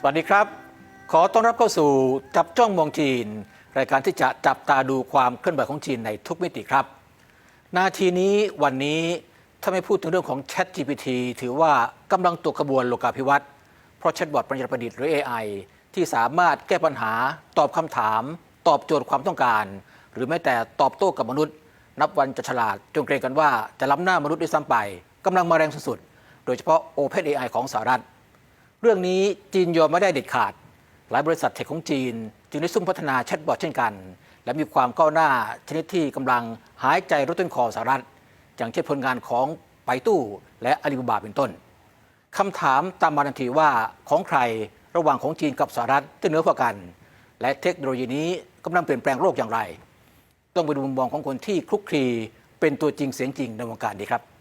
สวัสดีครับ ขอต้อนรับเข้าสู่จับจ้องมองจีน รายการที่จะจับตาดูความเคลื่อนไหวของจีนในทุกมิติครับ นาทีนี้วันนี้ถ้าไม่พูดถึงเรื่องของ Chat GPT ถือว่ากำลังตกขบวนโลกาภิวัตน์เพราะแชทบอทปัญญาประดิษฐ์หรือ AI ที่สามารถแก้ปัญหา ตอบคำถาม ตอบโจทย์ความต้องการ หรือแม้แต่ตอบโต้กับมนุษย์ นับวันจะฉลาดจนเกรงกันว่าจะล้ำหน้ามนุษย์ด้วยซ้ำไปกำลังมาแรงสุดๆโดยเฉพาะ OpenAI ของสหรัฐ เรื่องนี้จีนยอมไม่ได้เด็ดขาด หลายบริษัทเทคของจีน จึงได้ซุ่มพัฒนาแชทบอทเช่นกัน และมีความก้าวหน้าชนิดที่กำลังหายใจรถต้นคอสหรัฐอย่างเช่นผลงานของไปตู้และอาลีบาบาเป็นต้นคำถามตามมาทันทีว่าของใครระหว่างของจีนกับสหรัฐที่เหนือกว่ากัน และเทคโนโลยีนี้กำลังเปลี่ยนแปลงโลกอย่างไร ต้องไปดูมุมมองของคนที่คลุกคลีเป็นตัวจริงเสียงจริงในวงการดีครับ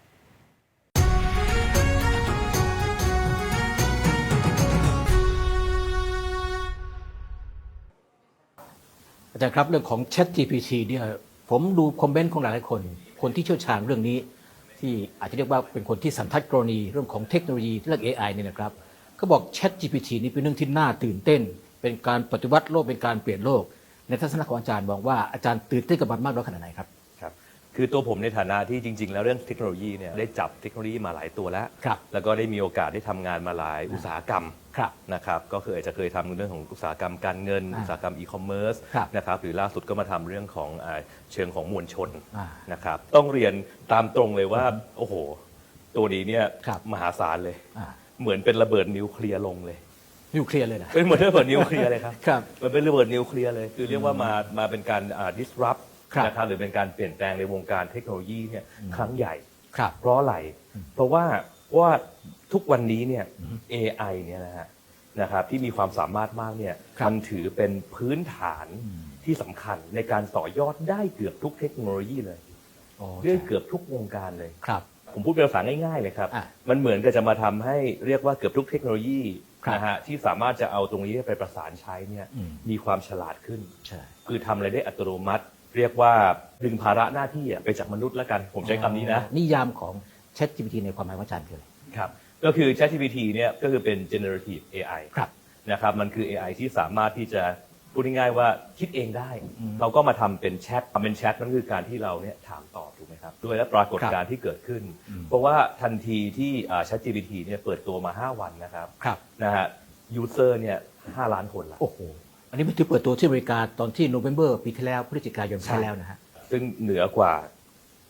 อาจารย์ครับเรื่องของ Chat GPT เนี่ยผมดูคอมเมนต์ของหลายๆคน คนที่เชี่ยวชาญเรื่องนี้ ที่อาจจะเรียกว่าเป็นคนที่สันทัดกรณีเรื่องของเทคโนโลยีเรื่อง AI เนี่ยนะครับเขาบอก Chat GPT นี่เป็นเรื่องที่น่าตื่นเต้น เป็นการปฏิวัติโลกเป็นการเปลี่ยนโลก ในทัศนะของอาจารย์มองว่าอาจารย์ตื่นเต้นกับมันมากน้อยขนาดไหนครับครับคือตัวผมในฐานะที่จริง ๆ แล้วเรื่องเทคโนโลยีเนี่ยได้จับเทคโนโลยีมาหลายตัวแล้วครับแล้วก็ได้มีโอกาสได้ทำงานมาหลายอุตสาหกรรม ครับนะครับก็คืออาจจะเคยทำเรื่องของอุตสาหกรรมการเงิน อ่าอุตสาหกรรมอีคอมเมิร์ซครับนะครับหรือล่าสุดก็มาทำเรื่องของอ่าเชิงของมวลชนอ่านะครับต้องเรียนตามตรงเลยว่าโอ้โห ตัวนี้เนี่ยครับ มหาศาลเลย อ่าเหมือนเป็นระเบิดนิวเคลียร์ลงเลยนิวเคลียร์เลยนะ เป็นเหมือนระเบิดนิวเคลียร์เลยครับ ครับ มันเป็นระเบิดนิวเคลียร์เลย คือเรียกว่ามามาเป็นการอ่า disrupt ครับ นะครับหรือเป็นการเปลี่ยนแปลงในวงการเทคโนโลยีเนี่ยครั้งใหญ่ ครับ เพราะอะไร เพราะว่า ว่าทุกวันนี้เนี่ย AI เนี่ยนะฮะนะครับที่มีความสามารถมากเนี่ยครับมันถือเป็นพื้นฐานที่สำคัญในการต่อยอดได้เกือบทุกเทคโนโลยีเลยอ๋อเรื่องเกือบทุกวงการเลย ครับ ผมพูดเป็นภาษาง่ายๆเลยครับ อะมันเหมือนกับจะมาทำให้เรียกว่าเกือบทุกเทคโนโลยีครับ นะฮะที่สามารถจะเอาตรงนี้ไปประสานใช้เนี่ยอืมมีความฉลาดขึ้น ใช่ คือทำอะไรได้อัตโนมัติ เรียกว่าดึงภาระหน้าที่อะไปจากมนุษย์แล้วกัน ผมใช้คำนี้นะ นิยามของ Chat GPT ในความหมายของอาจารย์คืออะไรครับก็คือ ChatGPT เนี่ยก็คือเป็น generative AI ครับนะครับมันคือ AI ที่สามารถที่จะพูดง่ายๆว่าคิดเองได้อืมเขาก็มาทำเป็นแชททำเป็นแชทนั่นคือการที่เราเนี่ยถามตอบถูกไหมครับด้วยและปรากฏการณ์ที่เกิดขึ้นอืมเพราะว่าทันทีที่อ่า ChatGPT เนี่ยเปิดตัวมา 5 วันนะครับครับนะฮะยูเซอร์เนี่ย5ล้านคนละโอ้โหอันนี้มันถือเปิดตัวที่อเมริกาตอนที่โนเวม ber ปีที่แล้วพฤศจิกายนปีที่แล้วนะฮะซึ่งเหนือกว่า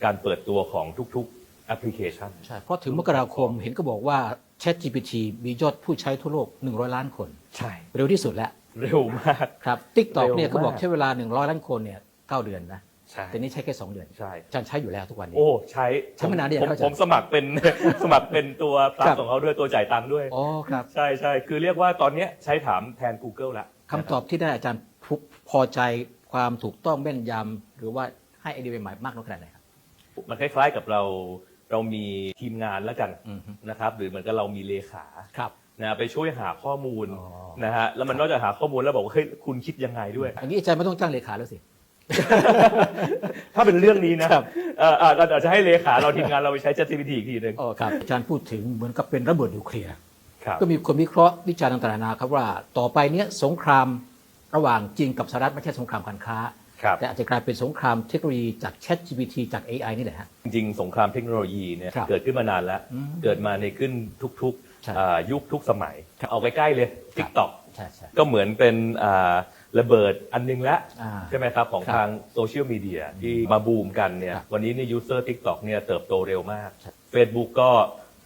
การเปิดตัวของทุกๆ แอปพลิเคชัน ใช่เพราะถึงมกราคมเห็นก็บอกว่า Chat GPT มียอดผู้ใช้ทั่วโลก 100 ล้านคน ใช่ เร็วที่สุดแล้ว เร็วมาก ครับ TikTok เร็วเนี่ยเขาบอกมากใช้เวลา 100 ล้านคนเนี่ย9เดือนนะใช่แต่นี่ใช้แค่ 2 เดือน ใช่อาจารย์ใช้อยู่แล้วทุกวันนี้ โอ้ ใช้ใช้มานานหรือยังผมครับอาจารย์ผมสมัครเป็นสมัครเป็นตัวปลัครักบของเขาด้วยตัวจ่ายตังค์ด้วยอ๋อครับ ใช่ใช่คือเรียกว่าตอนเนี้ยใช้ถามแทน Google แล้วคำตอบที่ได้อาจารย์พุพอใจความถูกต้องแม่นยำหรือว่าให้ไอเดียใหม่ๆมากน้อยขนาดไหนครับ มันคล้ายๆกับเรา เรามีทีมงานแล้วกันอือฮึนะครับ หรือเหมือนกับเรามีเลขาครับนะไปช่วยหาข้อมูลอ๋อนะฮะแล้วมันนอกจากหาข้อมูลแล้วบอกว่าเฮ้ยคุณคิดยังไงด้วย อันนี้อาจารย์ไม่ต้องจ้างเลขาแล้วสิถ้าเป็นเรื่องนี้นะครับเอ่ออะเราอาจจะให้เลขาเราทีมงานเราไปใช้ ChatGPT อีกทีหนึ่งอ๋อครับอาจารย์พูดถึงเหมือนกับเป็นระเบิดนิวเคลียร์ครับก็มีคนวิเคราะห์วิจารณ์ต่างๆนานาครับว่า ต่อไปเนี้ยสงครามระหว่างจีนกับสหรัฐไม่ใช่สงครามการค้าครับ แต่อาจจะกลายเป็นสงครามเทคโนโลยีจาก Chat GPT จาก AI นี่แหละฮะ จริงๆ สงครามเทคโนโลยีเนี่ยครับเกิดขึ้นมานานแล้ว อืมเกิดมาในขึ้นทุกใช่ๆอ่ายุคทุกสมัยเอาใกล้ๆเลย TikTok ใช่ใช่ ก็เหมือนเป็นอ่าระเบิดอันหนึงแล้วอ่าใช่ไหมครับของครับทางโซเชียลมีเดียที่มาบูมกันเนี่ยครับวันนี้เนี่ยยูเซอร์ TikTok เนี่ยเติบโตเร็วมาก ใช่ Facebook ก็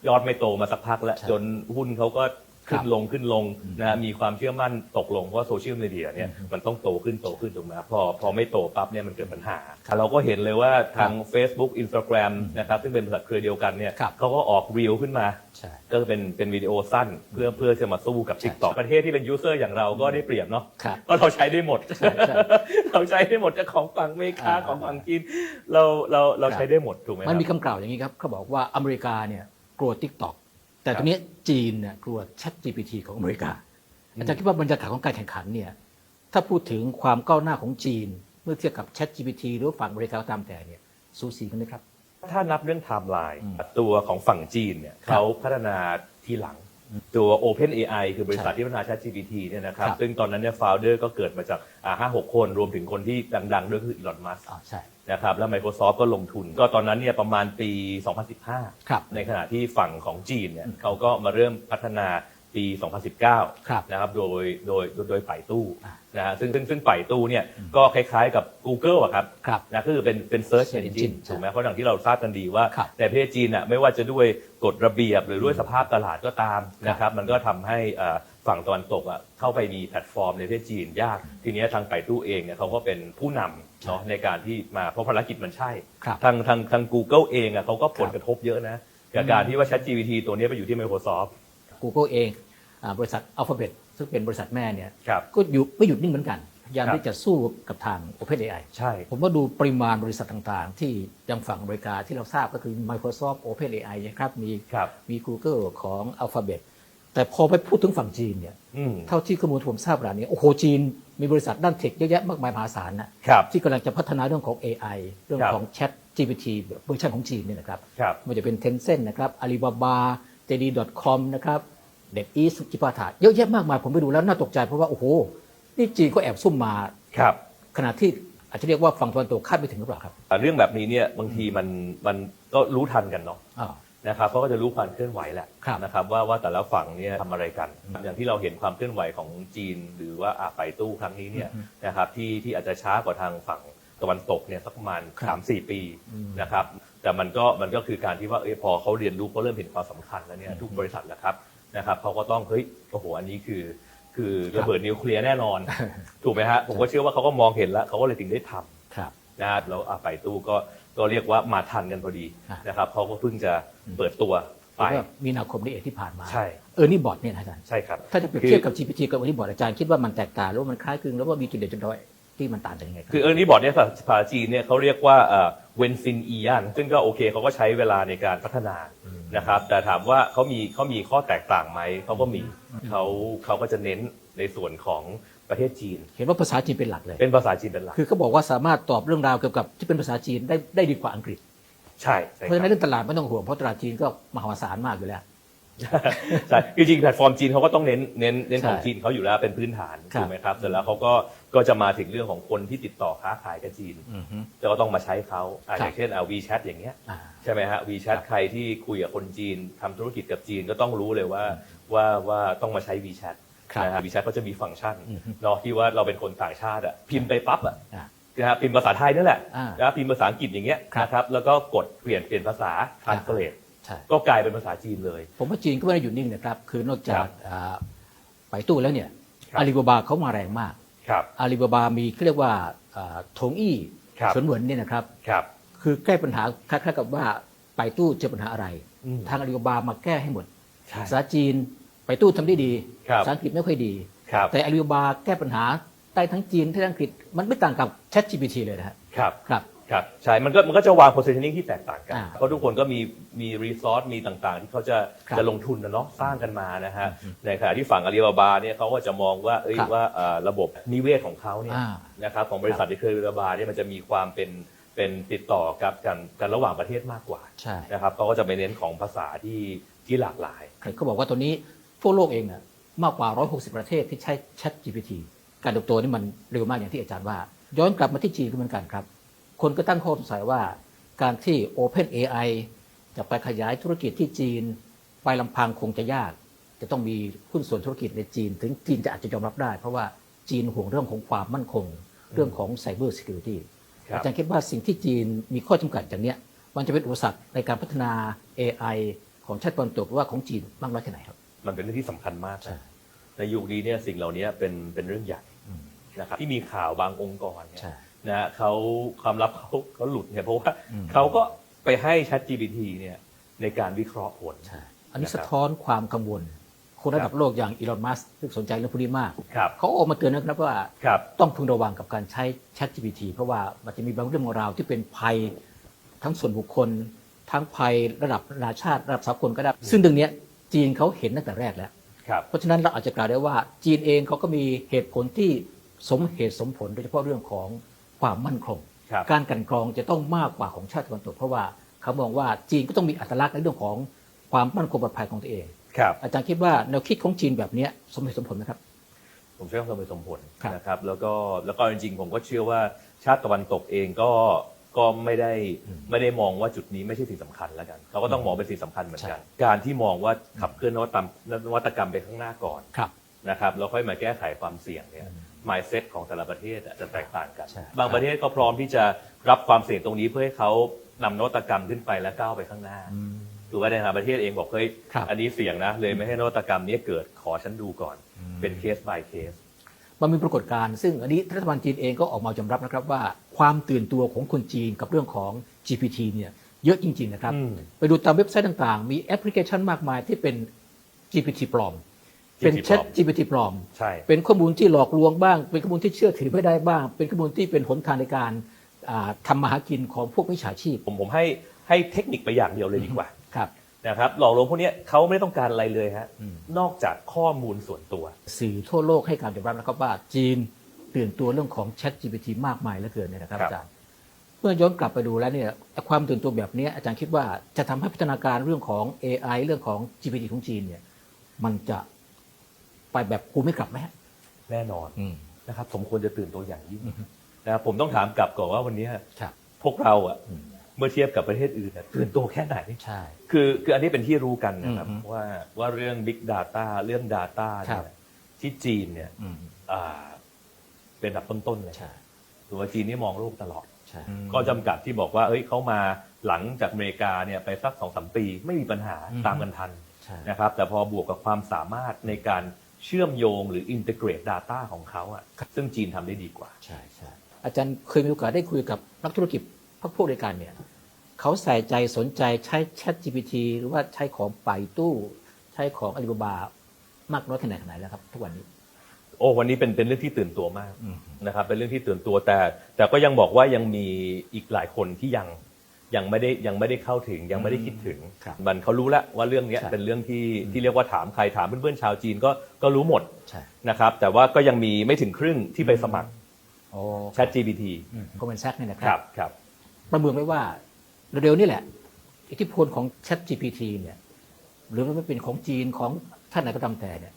ยอดไม่โตมาสักพักแล้ว ใช่จนหุ้นเขาก็ ขึ้ครันบลงขึ้นลงนะฮะมีความเชื่อมั่นตกลงเพราะโซเชียลมีเดียเนี่ยมันต้องโตขึ้นโตขึ้นถูกไหมครับพอพอไม่โตปั๊บเนี่ยมันเกิดปัญหา เราก็เห็นเลยว่าทาง Facebook Instagram นะครับซึ่งเป็นบริษัทเครือเดียวกันเนี่ยครับเขาก็ออกรีลขึ้นมาใช่ก็เป็นเป็นวิดีโอสั้นเพื่อเพื่อจะมาสู้กับใช่ TikTok ประเทศที่เป็นยูเซอร์อย่างเราก็ได้เปรียบเนาะครับเพราะเราใช้ได้หมดใช่ใช่เราใช้ได้หมดจะของฝั่งอเมริกาอ่าของฝั่งจีนเราเราเราครับใช้ได้หมดถูกไหมคมันรับมีคำกล่าวอย่างนี้ครับเขาบอกว่าอเมริกาเนี่ยกลัว TikTok แต่ตอนนี้จีนเนี่ยกลัว Chat GPT ของอเมริกาอาจารย์คิดว่าบรรยากาศของการแข่งขันเนี่ยถ้าพูดถึงความก้าวหน้าของจีน เมื่อเทียบกับ Chat GPT หรือฝั่งอเมริกาก็ตามแต่เนี่ยสูสีกันไหมครับ ถ้านับเรื่องไทม์ไลน์อืมตัวของฝั่งจีนเนี่ยครับเขาพัฒนาทีหลัง ตัว Open AI คือบริษัทใช่ที่พัฒนา ChatGPT เนี่ยนะครับครับซึ่งตอนนั้นเนี่ย founder ก็เกิดมาจากห้าหกคนรวมถึงคนที่ดังๆ ด้วยคืออีลอนมัสอ๋อใช่นะครับแล้ว Microsoft ก็ลงทุน ก็ตอนนั้นเนี่ยประมาณปี 2015ครับในขณะที่ฝั่งของจีนเนี่ยเขาก็มาเริ่มพัฒนา ปี 2019ครับนะครับ โดย โดย โดยโดยป่ายตู้อ่านะฮะ ซึ่ง ซึ่ง ซึ่งป่ายตู้เนี่ย ก็คล้ายๆกับ Google อะครับครับนะก็คือเป็น เป็น search Search engine engine ถูกไหมเพราะอย่างที่เราทราบกันดีว่าครับในประเทศจีนน่ะไม่ว่าจะด้วยกฎระเบียบ หรือด้วยสภาพตลาดก็ตามครับนะครับ มันก็ทำให้อ่าฝั่งตะวันตกอะเข้าไปมีแพลตฟอร์มในประเทศจีนยาก ทีเนี้ยทางไปตู้เองเนี่ยเขาก็เป็นผู้นำเนาะในการที่มา เพราะภารกิจมันใช่ครับทาง ทาง ทาง Google เองอะเขาก็ผลครับกระทบเยอะนะ กับการที่ว่า ChatGPT ตัวเนี้ยไปอยู่ที่ Microsoft Google เองอาบริษัท Alphabet ซึ่งเป็นบริษัทแม่เนี่ยครับก็อยู่ไม่หยุดนิ่งเหมือนกันพยายามครับที่จะสู้กับทาง OpenAI ใช่ ผมว่าดูปริมาณบริษัทต่างๆ ที่ยังฝั่งอเมริกาที่เราทราบก็คือ Microsoft OpenAI นะครับมีครับมี Google ของ Alphabet แต่พอไปพูดถึงฝั่งจีนเนี่ยอืมเท่าที่ข้อมูลที่ผมทราบขนาดนี้โอ้โหจีนมีบริษัทด้านเทคเยอะแยะมากมายมหาศาลนะครับที่กำลังจะพัฒนาเรื่องของ AI เรื่องครับของ Chat GPT เวอร์ชันของจีนเนี่ยนะครับครับไมันจะเป็น Tencent นะครับ Alibaba JD.com นะครับเด็ดอีสจิปาถาเยอะแยะมากมายผมไปดูแล้วน่าตกใจเพราะว่า โอ้โห นี่จีนก็แอบซุ่มมาครับขณะที่อาจจะเรียกว่าฝั่งตะวันตกคาดไม่ถึงหรือเปล่าครับอ่าเรื่องแบบนี้เนี่ยบางทีมันมันก็รู้ทันกันเนาะอ้าวนะครับเขาก็จะรู้ความเคลื่อนไหวแหละครับนะครับว่าว่าแต่ละฝั่งเนี่ยทำอะไรกัน อย่างที่เราเห็นความเคลื่อนไหวของจีน หรือว่าอาไปตู้ครั้งนี้เนี่ยนะครับที่ที่อาจจะช้ากว่าทางฝั่งตะวันตกเนี่ยสักประมาณครับสามสี่ปีนะครับ แต่มันก็มันก็คือการที่ว่าเอยพอเขาเรียนรู้เขาเริ่มเห็นความสำคัญแล้วเนี่ยทุกบริษัทแหละครับนะครับเขาก็ต้องเฮ้ยโอ้โหอันนี้คือคือระเบิดนิวเคลียร์แน่นอน ถูกไหมฮะผมก็เชื่อว่าเขาก็มองเห็นแล้วเขาก็เลยถึงได้ทำครับนะฮะแล้วอาไปตู้ก็ก็เรียกว่ามาทันกันพอดีอะนะครับเขาก็เพิ่งจะเปิดตัวไปเมื่อมีนาคมนี้เองที่ผ่านมาใช่เออนี่บอทเนี่ยนะอาจารย์ใช่ครับถ้าจะเปรียบเทียบกับ GPT กับเออนี่บอทอาจารย์คิดว่ามันแตกต่างหรือว่ามันคล้ายคลึงแล้วว่ามีจุดเด่นจุดด้อย ที่มันต่างกันยังไงครับ คือเออร์นี่บอร์ดเนี่ยภาษาจีนเนี่ยเขาเรียกว่าเวนซินอียันซึ่งก็โอเคเขาก็ใช้เวลาในการพัฒนานะครับแต่ถามว่าเขามีเขามีข้อแตกต่างไหมเขาก็มีเขาเขาก็จะเน้นในส่วนของประเทศจีน เห็นว่าภาษาจีนเป็นหลักเลย เป็นภาษาจีนเป็นหลัก คือเขาบอกว่าสามารถตอบเรื่องราวเกี่ยวกับที่เป็นภาษาจีนได้ได้ดีกว่าอังกฤษ ใช่ใช่เพราะฉะนั้นครับเรื่องตลาดไม่ต้องห่วงเพราะตลาดจีนก็มหาศาลมากอยู่แล้ว ใช่จริงๆแพลตฟอร์มจีนเขาก็ต้องเน้นเน้นเน้นของใช่จีนเขาอยู่แล้วเป็นพื้นฐานครับถูกไหมครับเสร็จแล้วเขาก็ก็จะมาถึงเรื่องของคนที่ติดต่อค้าขายกับจีนอือฮึก็ต้องมาใช้เขาอะครับอย่างเช่นเอาวีแชทอย่างเงี้ยอ่าใช่ไหมฮะวีแชทครับใครที่คุยกับคนจีนทำธุรกิจกับจีนก็ต้องรู้เลยว่าว่าว่าต้องมาใช้วีแชทครับนะฮะวีแชทก็จะมีฟังก์ชันอือฮึเนาะที่ว่าเราเป็นคนต่างชาติอะพิมพ์ไปปั๊บอะอ่านะฮะพิมพ์ภาษาไทยนั่นแหละอ่านะพิมพ์ภาษาอังกฤษอย่างเงี้ยครับนะครับแล้วก็กดเปลี่ยนเปลี่ยนภาษา translate ใช่ ก็กลายเป็นภาษาจีนเลย ผมว่าจีนก็ไม่ได้หยุดนิ่งนะครับ คือนอกจาครักบอ่าไปตู้แล้วเนี่ยครับอาลีบาบาเขามาแรงมากครับอาลีบาบามีเขาเรียกว่าอ่าทงอี้ครับสวนเหมือนเนี่ยนะครับครับคือแก้ปัญหาคล้ายๆกับว่าไปตู้เจอปัญหาอะไรอืมทางอาลีบาบามาแก้ให้หมดใช่ภาษาจีนไปตู้ทำได้ดีครับภาษาอังกฤษไม่ค่อยดีครับแต่อาลีบาบาแก้ปัญหาได้ทั้งจีนทั้งอังกฤษมันไม่ต่างกับ Chat GPT เลยนะฮะครับครับ ครับใช่มันก็มันก็จะวาง positioning ที่แตกต่างกัน อ่าเพราะทุกคนก็มีมีรีซอสมีต่างๆ ที่เขาจะครับจะลงทุนนะเนาะสร้างกันมานะฮะในขณะที่ฝั่งอาลีบาบาเนี่ยเขาก็จะมองว่าเอ้ยครับว่าเอ่อระบบนิเวศของเขาเนี่ยอ่า นะครับของบริษัทที่เคยอาลีบาบาเนี่ยมันจะมีความเป็นเป็นติดต่อกับกันกันระหว่างประเทศมากกว่าใช่นะครับเขาก็จะไปเน้นของภาษาที่ที่หลากหลาย เขาบอกว่าตอนนี้ทั่วโลกเองเนี่ยมากกว่า 160 ประเทศที่ใช้ Chat GPT การเติบโตนี่มันเร็วมากอย่างที่อาจารย์ว่า ย้อนกลับมาที่จีนก็เหมือนกันครับ คนก็ตั้งข้อสงสัยว่าการที่ Open AI จะไปขยายธุรกิจที่จีน ไปลำพังคงจะยาก จะต้องมีหุ้นส่วนธุรกิจในจีน ถึงจีนจะอาจจะยอมรับได้ เพราะว่าจีนห่วงเรื่องของความมั่นคง เรื่องของ Cyber Security ครับอาจารย์คิดว่าสิ่งที่จีนมีข้อจำกัดอย่างเนี้ยมันจะเป็นอุปสรรคในการพัฒนา AI ของชาติตะวันตกหรือว่าของจีนมากน้อยแค่ไหนครับ มันเป็นเรื่องที่สำคัญมากใช่นะในยุคนี้เนี่ยสิ่งเหล่านี้เป็นเป็นเรื่องใหญ่นะครับที่มีข่าวบางองค์กรเนี่ยใช่ นะฮะเขาความลับเขาเขาหลุดเนี่ยเพราะว่าอืม เขาก็ไปให้ Chat GPT เนี่ยในการวิเคราะห์ผล ใช่อันนี้นะครับสะท้อนความกังวล คนระดับโลกอย่างอีลอนมัสก์ซึ่งสนใจเรื่องพวกนี้มาก ครับ เขาออกมาเตือนนะครับว่าครับ ต้องพึงระวังกับการใช้ Chat GPT เพราะว่ามันจะมีบางเรื่องของราวที่เป็นภัยทั้งส่วนบุคคล ทั้งภัยระดับนานาชาติระดับสากลก็ได้ ซึ่งเรื่องเนี้ยจีนเขาเห็นตั้งแต่แรกแล้ว ครับ เพราะฉะนั้นเราอาจจะกล่าวได้ว่าจีนเองเขาก็มีเหตุผลที่สมเหตุสมผลโดยเฉพาะเรื่องของ ความมั่นคงครับการกลันกรองจะต้องมากกว่าของชาติตะวันตกเพราะว่าเขามองว่าจีนก็ต้องมีอัตลักษณ์ในเรื่องของความมั่นคงปลอดภัยของตัวเองครับอาจารย์คิดว่าแนวคิดของจีนแบบเนี้ยสมเหตุสมผลไหมครับผมเชื่อว่าสมเหตุสมผลครับนะครับแล้วก็แล้วก็จริงๆผมก็เชื่อว่าชาติตะวันตกเองก็ก็ไม่ได้ไม่ได้มองว่าจุดนี้ไม่ใช่สิ่งสำคัญแล้วกันเขาก็ต้องมองเป็นสิ่งสำคัญเหมือนกัน การที่มองว่าขับเคลื่อนนวัตกรรมนวัตกรรมไปข้างหน้าก่อนครับนะครับแล้วค่อยมาแก้ไขความเสี่ยงเนี่ย mindset ของแต่ละประเทศอะจะแตกต่างกัน ใช่ บางประเทศก็พร้อมที่จะรับความเสี่ยงตรงนี้เพื่อให้เขานำนวัตกรรมขึ้นไปและก้าวไปข้างหน้าหรือว่าในทางประเทศเองบอกเฮ้ยครับ อันนี้เสี่ยงนะ เลยไม่ให้นวัตกรรมนี้เกิดขอฉันดูก่อน เป็นเคส by เคส มันมีปรากฏการณ์ซึ่งอันนี้รัฐบาลจีนเองก็ออกมายอมรับนะครับว่าความตื่นตัวของคนจีนกับเรื่องของ GPT เนี่ยเยอะจริง ๆ นะครับ อืม ไปดูตามเว็บไซต์ต่างๆ มีแอปพลิเคชันมากมายที่เป็น GPT ปลอม เป็น GPT แชท GPT ปลอม ใช่ เป็นข้อมูลที่หลอกลวงบ้าง เป็นข้อมูลที่เชื่อถือไม่ได้บ้าง เป็นข้อมูลที่เป็นหนทางในการอ่าทำมาหากินของพวกมิจฉาชีพ ผมผมให้ให้เทคนิคไปอย่างเดียวเลยดีกว่าครับนะครับหลอกลวงพวกเนี้ยเขาไม่ต้องการอะไรเลยฮะนอกจากข้อมูลส่วนตัว สื่อทั่วโลกให้การยอมรับนะครับว่าจีนตื่นตัวเรื่องของ Chat GPT มากมายเหลือเกินเนี่ยนะครับครับอาจารย์เมื่อย้อนกลับไปดูแล้วเนี่ยความตื่นตัวแบบนี้อาจารย์คิดว่าจะทำให้พัฒนาการเรื่องของ AI เรื่องของ GPT ของจีนเนี่ยมันจะ ไปแบบกูไม่กลับไหมฮะแน่นอนนะครับ สมควรจะตื่นตัวอย่างยิ่งนะครับผมต้องถามกลับก่อนว่าวันนี้ครับพวกเราอะเมื่อเทียบกับประเทศอื่นอะตื่นตัวแค่ไหนใช่คือคืออันนี้เป็นที่รู้กันนะครับอืมว่าว่าเรื่อง Big Data เรื่อง Data ครัเนี่บยที่จีนเนี่ยอืมอ่าเป็นอันดับต้นๆเลยใช่ถือว่าจีนนี่มองโลกตลอดใช่ก็จำกัดที่บอกว่า เอ้ยเขามาหลังจากอเมริกาเนี่ยไปสักสองสามปีไม่มีปัญหาอืมตามกันทันใช่นะครับ แต่พอบวกกับความสามารถในการ เชื่อมโยงหรืออิน e ิเกรต Data ของเขาอะซึ่งจีนทำได้ดีกว่า ใช่ใช่อาจารย์เคยมีโอกาสได้คุยกับนักธุรกิจพวกพวกเดียวกันเนี่ยเขาใส่ใจสนใจใช้ Chat GPT หรือว่าใช้ของไปตู้ ใช้ของอาลีบาบามากน้อยขนาดไหนแล้วครับ ทุกวันนี้ โอ้วันนี้เป็นเป็นเรื่องที่ตื่นตัวมากนะครับ เป็นเรื่องที่ตื่นตัวแต่ แต่ก็ยังบอกว่ายังมีอีกหลายคนที่ยัง ยังไม่ได้ยังไม่ได้เข้าถึงยังไม่ได้คิดถึงครับมันเขารู้แล้วว่าเรื่องเนี้ยใช่เป็นเรื่องที่ที่เรียกว่าถามใครถามเพื่อนๆชาวจีนก็ก็รู้หมดใช่นะครับแต่ว่าก็ยังมีไม่ถึงครึ่งที่ไปสมัครโอ้ Chat GPT คอมเมนต์แซกเนี่ยนะคครัรับบครับประเมินไว้ว่าเร็วๆนี่แหละ อิทธิพลของ Chat GPT เนี่ยหรือว่าไม่เป็นของจีนของท่านไหนก็ตามแต่เนี่ย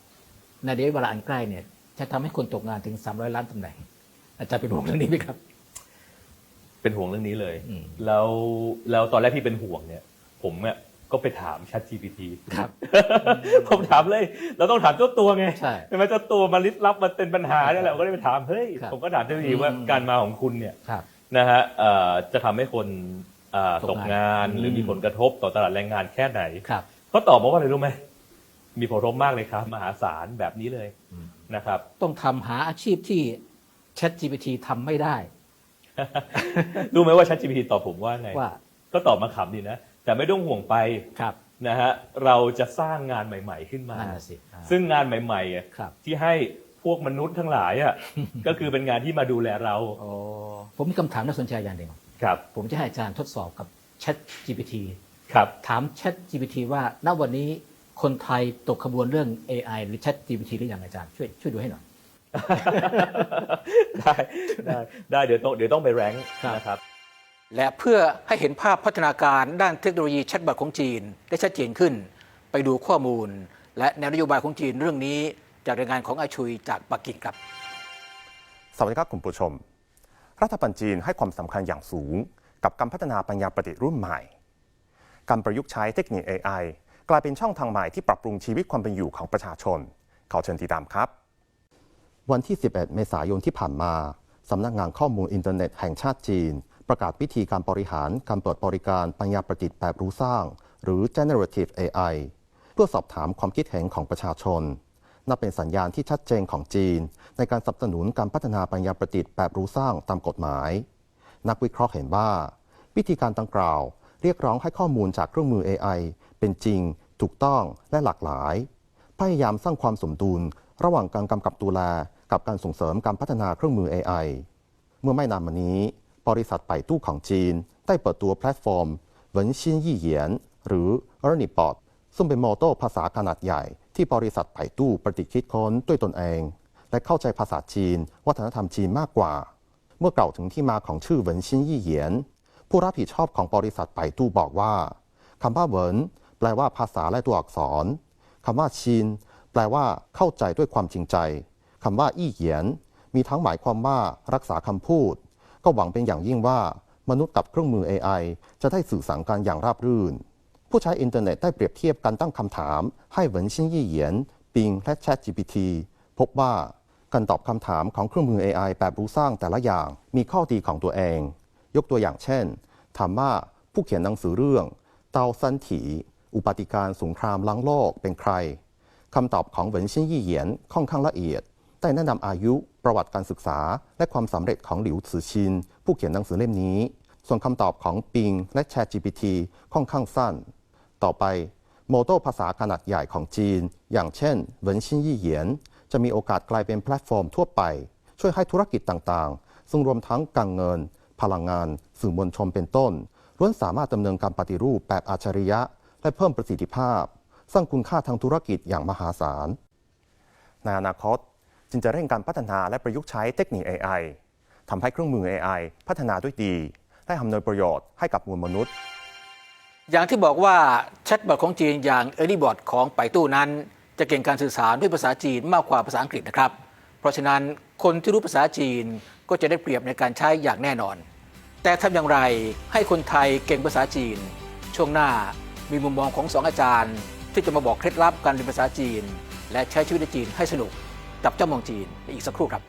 ในระยะเวลาอันใกล้เนี่ยจะทำให้คนตกงานถึง 300 ล้านตำแหน่งอาจารย์เป็นห่วงเรื่องนี้ไหมครับ เป็นห่วงเรื่องนี้เลยอืมแล้วแล้วตอนแรกที่เป็นห่วงเนี่ย ผมเนี่ยก็ไปถาม Chat GPT ครับ ผมถามเลย เราต้องถามเจ้าตัวไงใช่ไหมเจ้าตัวมาลิดลับมันเป็นปัญหาเนี่ยแหละผมก็เลยไปถามเฮ้ยครับผมก็ถามเจ้าทีว่าอืมการมาของคุณเนี่ยครับนะฮะเอ่อจะทำให้คนเอ่อตตกกงานงานอืมหรือมีผลกระทบต่อตลาดแรงงานแค่ไหนครับเขาตอบมาว่าอะไรรู้ไหมมีผลกระทบมากเลยครับ มหาศาลแบบนี้เลยนะครับ ต้องทำหาอาชีพที่ Chat GPT ทำไม่ได้ รู้ไหมว่า Chat GPT ตอบผมว่าไง ว่าก็ตอบมาขำดีนะ แต่ไม่ต้องห่วงไปครับนะฮะเราจะสร้างงานใหม่ ๆ ขึ้นมา นั่นน่ะสิอ่า ซึ่งงานใหม่ๆอะครับ ที่ให้พวกมนุษย์ทั้งหลายอะ ก็คือเป็นงานที่มาดูแลเราโอ้ผมมีคำถามน่าสนใจอย่างหนึ่งครับผมจะให้อาจารย์ทดสอบกับ Chat GPT ครับ ถาม Chat GPT ว่าณวันนี้คนไทยตกขบวนเรื่อง AI หรือ Chat GPT หรือยังอาจารย์ช่วยช่วยดูให้หน่อย ได้ได้ได้เดี๋ยวต้องเดี๋ยวต้องไปแรงค์ครับนะครับ และเพื่อให้เห็นภาพพัฒนาการด้านเทคโนโลยีแชทบอทของจีน ได้ชัดเจนขึ้น ไปดูข้อมูล และแนวนโยบายของจีนเรื่องนี้จากรายงานของอาชุยจากปักกิ่งครับ สวัสดีครับคุณผู้ชม รัฐบาลจีนให้ความสำคัญอย่างสูง กับการพัฒนาปัญญาประดิษฐ์รุ่นใหม่ การประยุกต์ใช้เทคนิค AI กลายเป็นช่องทางใหม่ที่ปรับปรุงชีวิตความเป็นอยู่ของประชาชนขอเชิญติดตามครับ วันที่ 11 เมษายนที่ผ่านมา สำนักงานข้อมูลอินเทอร์เน็ตแห่งชาติจีน ประกาศวิธีการบริหารการเปิดบริการปัญญาประดิษฐ์แบบรู้สร้าง หรือ generative AI เพื่อสอบถามความคิดเห็นของประชาชน นับเป็นสัญญาณที่ชัดเจนของจีน ในการสนับสนุนการพัฒนาปัญญาประดิษฐ์แบบรู้สร้างตามกฎหมาย นักวิเคราะห์เห็นว่า วิธีการดังกล่าว เรียกร้องให้ข้อมูลจากเครื่องมือ AI เป็นจริง ถูกต้องและหลากหลาย พยายามสร้างความสมดุล ระหว่างการกำกับดูแล กับการส่งเสริมการพัฒนาเครื่องมือ AI เมื่อไม่นานมานี้ บริษัทไปตู้ของจีน ได้เปิดตัวแพลตฟอร์มเวินชินยี่เหยียน หรือ e r n i b o t ซึ่งเป็นโมโต้ภาษาขนาดใหญ่ ที่บริษัทไปตู้ประดิษฐ์คิดค้นด้วยตนเอง และเข้าใจภาษาจีน วัฒนธรรมจีนมากกว่า เมื่อกล่าวถึงที่มาของชื่อเวินชินยี่เหยียน ผู้รับผิดชอบของบริษัทไปตู้บอกว่าคำว่าเวินแปลว่าภาษาและตัวอักษรคำว่าชินแปลว่าเข้าใจด้วยความจริงใจ คำว่าอี้เหยียน มีทั้งหมายความว่ารักษาคำพูด ก็หวังเป็นอย่างยิ่งว่ามนุษย์กับเครื่องมือ AI จะได้สื่อสารกันอย่างราบรื่น ผู้ใช้อินเทอร์เน็ตได้เปรียบเทียบการตั้งคำถาม ให้เหวินชินยี่เหยียนปิงและ ChatGPT พบว่าการตอบคำถามของเครื่องมือ AI แบบรู้สร้างแต่ละอย่างมีข้อดีของตัวเอง ยกตัวอย่างเช่น ถามว่าผู้เขียนหนังสือเรื่อง เตาซันถี อุปติการสงครามล้างโลกเป็นใครคำตอบของเหวินชินยี่เหยียนค่อนข้างละเอียด ได้แนะนำอายุประวัติการศึกษา และความสำเร็จของหลิวซือชิน ผู้เขียนหนังสือเล่มนี้ ส่วนคำตอบของปิงและ ChatGPT ค่อนข้างสั้น ต่อไปโมเดลภาษาขนาดใหญ่ของจีน อย่างเช่นเหวินชินยี่เหยียน จะมีโอกาสกลายเป็นแพลตฟอร์มทั่วไป ช่วยให้ธุรกิจต่างๆ ซึ่งรวมทั้งการเงิน พลังงาน สื่อมวลชนเป็นต้นล้วนสามารถดำเนินการปฏิรูปแบบอัจฉริยะ และเพิ่มประสิทธิภาพ สร้างคุณค่าทางธุรกิจอย่างมหาศาลในอนาคต จึงจะเร่งการพัฒนาและประยุกต์ใช้เทคนิค AI ทำให้เครื่องมือ AI พัฒนาด้วยดี และอำนวยประโยชน์ให้กับมวลมนุษย์ อย่างที่บอกว่าแชทบอทของจีนอย่างเอลี่บอทของไปตู้นั้น จะเก่งการสื่อสารด้วยภาษาจีนมากกว่าภาษาอังกฤษนะครับ เพราะฉะนั้นคนที่รู้ภาษาจีนก็จะได้เปรียบในการใช้อย่างแน่นอน แต่ทำอย่างไรให้คนไทยเก่งภาษาจีน ช่วงหน้ามีมุมมองของสองอาจารย์ ที่จะมาบอกเคล็ดลับการเรียนภาษาจีน และใช้ชีวิตในจีนให้สนุก กับเจ้ามองจีนในอีกสักครู่ครับ